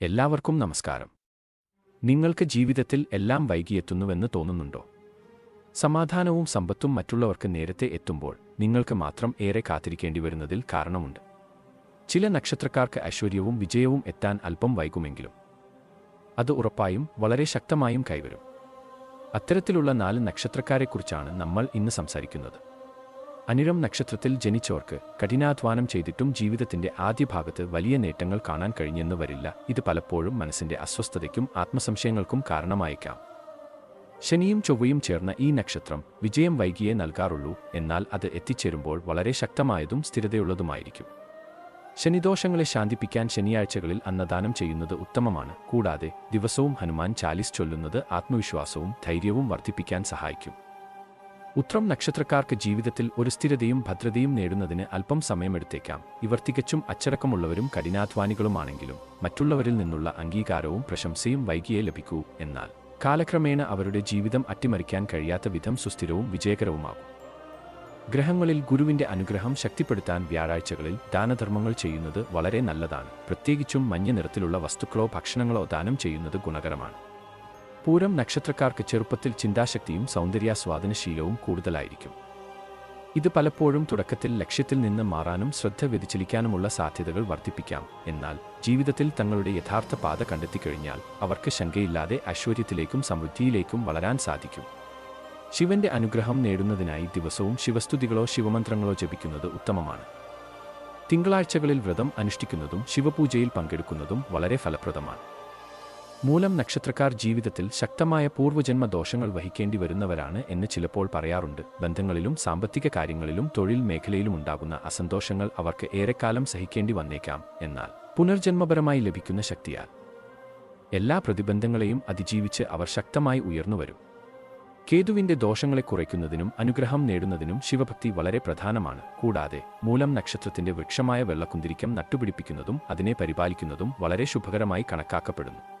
എല്ലാവർക്കും നമസ്കാരം. നിങ്ങൾക്ക് ജീവിതത്തിൽ എല്ലാം വൈകിയെത്തുന്നുവെന്ന് തോന്നുന്നുണ്ടോ? സമാധാനവും സമ്പത്തും മറ്റുള്ളവർക്ക് നേരത്തെ എത്തുമ്പോൾ നിങ്ങൾക്ക് മാത്രം ഏറെ കാത്തിരിക്കേണ്ടി വരുന്നതിൽ കാരണമുണ്ട്. ചില നക്ഷത്രക്കാർക്ക് ഐശ്വര്യവും വിജയവും എത്താൻ അല്പം വൈകുമെങ്കിലും അത് ഉറപ്പായും വളരെ ശക്തമായും കൈവരും. അത്തരത്തിലുള്ള നാല് നക്ഷത്രക്കാരെക്കുറിച്ചാണ് നമ്മൾ ഇന്ന് സംസാരിക്കുന്നത്. അനിഴം നക്ഷത്രത്തിൽ ജനിച്ചവർക്ക് കഠിനാധ്വാനം ചെയ്തിട്ടും ജീവിതത്തിന്റെ ആദ്യ ഭാഗത്ത് വലിയ നേട്ടങ്ങൾ കാണാൻ കഴിഞ്ഞെന്ന് വരില്ല. ഇത് പലപ്പോഴും മനസ്സിന്റെ അസ്വസ്ഥതയ്ക്കും ആത്മസംശയങ്ങൾക്കും കാരണമായേക്കാം. ശനിയും ചൊവ്വയും ചേർന്ന ഈ നക്ഷത്രം വിജയം വൈകിയേ നൽകാറുള്ളൂ. എന്നാൽ അത് എത്തിച്ചേരുമ്പോൾ വളരെ ശക്തമായതും സ്ഥിരതയുള്ളതുമായിരിക്കും. ശനിദോഷങ്ങളെ ശാന്തിപ്പിക്കാൻ ശനിയാഴ്ചകളിൽ അന്നദാനം ചെയ്യുന്നത് ഉത്തമമാണ്. കൂടാതെ ദിവസവും ഹനുമാൻ ചാലിസ് ചൊല്ലുന്നത് ആത്മവിശ്വാസവും ധൈര്യവും വർദ്ധിപ്പിക്കാൻ സഹായിക്കും. ഉത്രം നക്ഷത്രക്കാർക്ക് ജീവിതത്തിൽ ഒരു സ്ഥിരതയും ഭദ്രതയും നേടുന്നതിന് അല്പം സമയമെടുത്തേക്കാം. ഇവർ തികച്ചും അച്ചടക്കമുള്ളവരും കഠിനാധ്വാനികളുമാണെങ്കിലും മറ്റുള്ളവരിൽ നിന്നുള്ള അംഗീകാരവും പ്രശംസയും വൈകിയേ ലഭിക്കൂ എന്നാൽ കാലക്രമേണ അവരുടെ ജീവിതം അട്ടിമറിക്കാൻ കഴിയാത്ത വിധം സുസ്ഥിരവും വിജയകരവുമാകും. ഗ്രഹങ്ങളിൽ ഗുരുവിന്റെ അനുഗ്രഹം ശക്തിപ്പെടുത്താൻ വ്യാഴാഴ്ചകളിൽ ദാനധർമ്മങ്ങൾ ചെയ്യുന്നത് വളരെ നല്ലതാണ്. പ്രത്യേകിച്ചും മഞ്ഞ നിറത്തിലുള്ള വസ്തുക്കളോ ഭക്ഷണങ്ങളോ ദാനം ചെയ്യുന്നത് ഗുണകരമാണ്. പൂരം നക്ഷത്രക്കാർക്ക് ചെറുപ്പത്തിൽ ചിന്താശക്തിയും സൗന്ദര്യാസ്വാദനശീലവും കൂടുതലായിരിക്കും. ഇത് പലപ്പോഴും തുടക്കത്തിൽ ലക്ഷ്യത്തിൽ നിന്ന് മാറാനും ശ്രദ്ധ വ്യതിചലിക്കാനുമുള്ള സാധ്യതകൾ വർദ്ധിപ്പിക്കാം. എന്നാൽ ജീവിതത്തിൽ തങ്ങളുടെ യഥാർത്ഥ പാത കണ്ടെത്തിക്കഴിഞ്ഞാൽ അവർക്ക് ശങ്കയില്ലാതെ ഐശ്വര്യത്തിലേക്കും സമൃദ്ധിയിലേക്കും വളരാൻ സാധിക്കും. ശിവന്റെ അനുഗ്രഹം നേടുന്നതിനായി ദിവസവും ശിവസ്തുതികളോ ശിവമന്ത്രങ്ങളോ ജപിക്കുന്നത് ഉത്തമമാണ്. തിങ്കളാഴ്ചകളിൽ വ്രതം അനുഷ്ഠിക്കുന്നതും ശിവപൂജയിൽ പങ്കെടുക്കുന്നതും വളരെ ഫലപ്രദമാണ്. മൂലം നക്ഷത്രക്കാർ ജീവിതത്തിൽ ശക്തമായ പൂർവജന്മ ദോഷങ്ങൾ വഹിക്കേണ്ടി വരുന്നവരാണ് എന്ന് ചിലപ്പോൾ പറയാറുണ്ട്. ബന്ധങ്ങളിലും സാമ്പത്തിക കാര്യങ്ങളിലും തൊഴിൽ മേഖലയിലും ഉണ്ടാകുന്ന അസന്തോഷങ്ങൾ അവർക്ക് ഏറെക്കാലം സഹിക്കേണ്ടി വന്നേക്കാം എന്നാൽ പുനർജന്മപരമായി ലഭിക്കുന്ന ശക്തിയാൽ. എല്ലാ പ്രതിബന്ധങ്ങളെയും അതിജീവിച്ച് അവർ ശക്തമായി ഉയർന്നുവരും. കേതുവിന്റെ ദോഷങ്ങളെ കുറയ്ക്കുന്നതിനും അനുഗ്രഹം നേടുന്നതിനും ശിവഭക്തി വളരെ പ്രധാനമാണ്. കൂടാതെ മൂലം നക്ഷത്രത്തിന്റെ വൃക്ഷമായ വെള്ളക്കുന്തിരിക്കം നട്ടുപിടിപ്പിക്കുന്നതും അതിനെ പരിപാലിക്കുന്നതും വളരെ ശുഭകരമായി കണക്കാക്കപ്പെടുന്നു.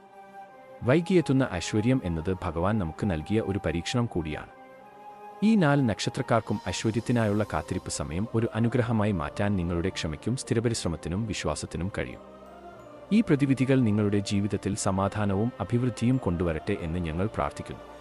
വൈകിയെത്തുന്ന ഐശ്വര്യം എന്നത് ഭഗവാൻ നമുക്ക് നൽകിയ ഒരു പരീക്ഷണം കൂടിയാണ്. ഈ നാല് നക്ഷത്രക്കാർക്കും ഐശ്വര്യത്തിനായുള്ള കാത്തിരിപ്പ് സമയം ഒരു അനുഗ്രഹമായി മാറ്റാൻ നിങ്ങളുടെ ക്ഷമയ്ക്കും സ്ഥിരപരിശ്രമത്തിനും വിശ്വാസത്തിനും കഴിയും. ഈ പ്രതിവിധികൾ നിങ്ങളുടെ ജീവിതത്തിൽ സമാധാനവും അഭിവൃദ്ധിയും കൊണ്ടുവരട്ടെ എന്ന് ഞങ്ങൾ പ്രാർത്ഥിക്കുന്നു.